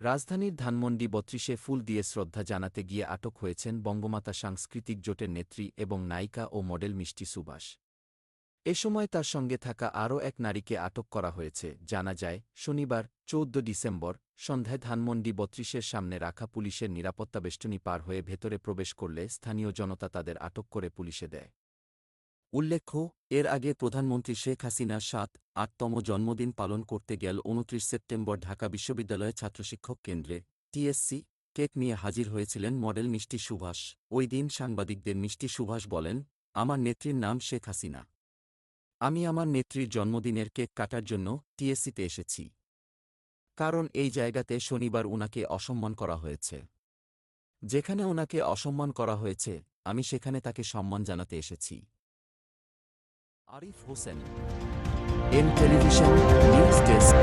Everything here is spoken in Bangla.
রাজধানীর ধানমন্ডি বত্রিশে ফুল দিয়ে শ্রদ্ধা জানাতে গিয়ে আটক হয়েছেন বঙ্গমাতা সাংস্কৃতিক জোটের নেত্রী এবং নায়িকা ও মডেল মিষ্টি সুভাষ। এ সময় তার সঙ্গে থাকা আরও এক নারীকে আটক করা হয়েছে, জানা যায়, শনিবার, চৌদ্দ ডিসেম্বর, সন্ধ্যায় ধানমন্ডি বত্রিশের সামনে রাখা পুলিশের নিরাপত্তা বেষ্টনী পার হয়ে ভেতরে প্রবেশ করলে স্থানীয় জনতা তাদের আটক করে পুলিশে দেয়। উল্লেখ্য এর আগে প্রধানমন্ত্রী শেখ হাসিনা সাত, আটতম জন্মদিন পালন করতে গেল উনত্রিশ সেপ্টেম্বর ঢাকা বিশ্ববিদ্যালয় ছাত্রশিক্ষক কেন্দ্রে। টিএসসি, কেক নিয়ে হাজির হয়েছিলেন মডেল মিষ্টি সুভাষ। ওই দিন সাংবাদিকদের মিষ্টি সুভাষ বলেন, আমার নেত্রীর নাম শেখ হাসিনা। আমি আমার নেত্রীর জন্মদিনের কেক কাটার জন্য টিএসসিতে এসেছি। কারণ এই জায়গাতে শনিবার উনাকে অসম্মান করা হয়েছে। যেখানে ওনাকে অসম্মান করা হয়েছে, আমি সেখানে তাকে সম্মান জানাতে এসেছি। Arif Hossain M television news desk.